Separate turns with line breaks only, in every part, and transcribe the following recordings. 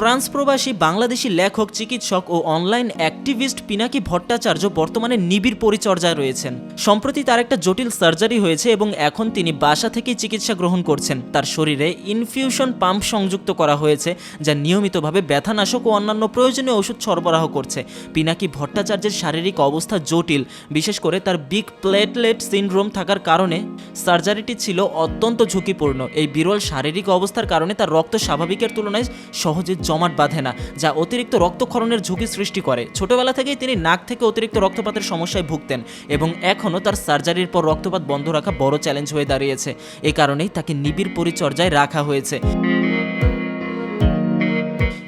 France প্রবাসী, বাংলাদেশি লেখক, চিকিৎসক ও অনলাইন অ্যাক্টিভিস্ট পিনাকি ভট্টাচার্য বর্তমানে নিবিড় পরিচর্যায় রয়েছেন। সম্প্রতি তার একটা জটিল সার্জারি হয়েছে এবং এখন তিনি বাসা থেকেই চিকিৎসা গ্রহণ করছেন। তার শরীরে ইনফিউশন পাম্প সংযুক্ত করা হয়েছে, যা নিয়মিতভাবে ব্যথানাশক ও অন্যান্য প্রয়োজনীয় ওষুধ সরবরাহ করছে। পিনাকি ভট্টাচার্যের শারীরিক অবস্থা জটিল, বিশেষ করে তার বিগ প্লেটলেট সিনড্রোম থাকার কারণে সার্জারিটি ছিল অত্যন্ত ঝুঁকিপূর্ণ। এই বিরল শারীরিক অবস্থার কারণে তার রক্ত স্বাভাবিকের তুলনায় সহজে জমাট বাঁধে না, যা অতিরিক্ত রক্তক্ষরণের ঝুঁকি সৃষ্টি করে। ছোটবেলা থেকেই তিনি নাক থেকে অতিরিক্ত রক্তপাতের সমস্যায় ভুগতেন এবং এখনও তার সার্জারির পর রক্তপাত বন্ধ রাখা বড় চ্যালেঞ্জ হয়ে দাঁড়িয়েছে। এ কারণেই তাকে নিবিড় পরিচর্যায় রাখা হয়েছে।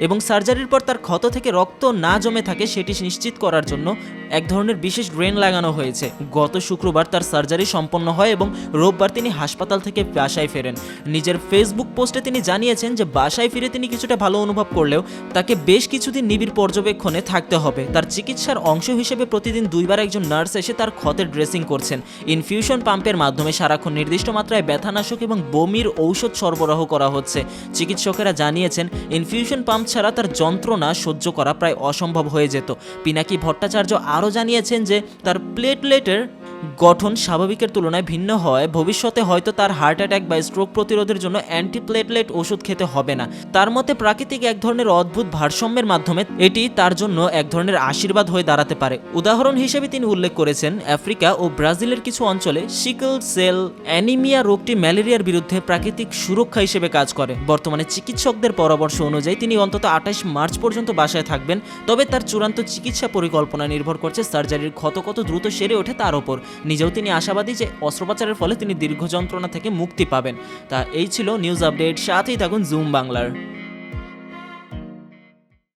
এবং সার্জারির পর তার ক্ষত থেকে রক্ত না জমে থাকে সেটি নিশ্চিত করার জন্য এক ধরনের বিশেষ ড্রেন লাগানো হয়েছে। গত শুক্রবার তার সার্জারি সম্পন্ন হয় এবং রোববার তিনি হাসপাতাল থেকে বাসায় ফেরেন। নিজের ফেসবুক পোস্টে তিনি জানিয়েছেন যে, বাসায় ফিরে তিনি কিছুটা ভালো অনুভব করলেও তাকে বেশ কিছুদিন নিবিড় পর্যবেক্ষণে থাকতে হবে। তার চিকিৎসার অংশ হিসেবে প্রতিদিন দুইবার একজন নার্স এসে তার ক্ষতের ড্রেসিং করছেন। ইনফিউশন পাম্পের মাধ্যমে সারাক্ষণ নির্দিষ্ট মাত্রায় ব্যথানাশক এবং বমির ঔষধ সরবরাহ করা হচ্ছে। চিকিৎসকেরা জানিয়েছেন, ইনফিউশন পাম্প ছাড়া তার যন্ত্রণা সহ্য করা প্রায় অসম্ভব হয়ে যেত। পিনাকি ভট্টাচার্য আরও জানিয়েছেন যে তার প্লেটলেটের গঠন স্বাভাবিকের তুলনায় ভিন্ন হওয়ায় ভবিষ্যতে হয়তো তার হার্ট অ্যাটাক বা স্ট্রোক প্রতিরোধের জন্য অ্যান্টিপ্লেটলেট ওষুধ খেতে হবে না। তার মতে প্রাকৃতিক এক ধরনের অদ্ভুত ভারসাম্যের মাধ্যমে এটি তার জন্য এক ধরনের আশীর্বাদ হয়ে দাঁড়াতে পারে। উদাহরণ হিসেবে তিনি উল্লেখ করেছেন, আফ্রিকা ও ব্রাজিলের কিছু অঞ্চলে সিকল সেল অ্যানিমিয়া রোগটি ম্যালেরিয়ার বিরুদ্ধে প্রাকৃতিক সুরক্ষা হিসেবে কাজ করে। বর্তমানে চিকিৎসকদের পরামর্শ অনুযায়ী তিনি অন্তত আঠাশ মার্চ পর্যন্ত বাসায় থাকবেন, তবে তার চূড়ান্ত চিকিৎসা পরিকল্পনা নির্ভর করছে সার্জারির ক্ষত কত দ্রুত সেরে ওঠে তার ওপর। নিজেও তিনি আশাবাদী যে অস্ত্রোপচারের ফলে তিনি দীর্ঘ যন্ত্রণা থেকে মুক্তি পাবেন। তা এই ছিল নিউজ আপডেট, সাথেই থাকুন জুম বাংলার।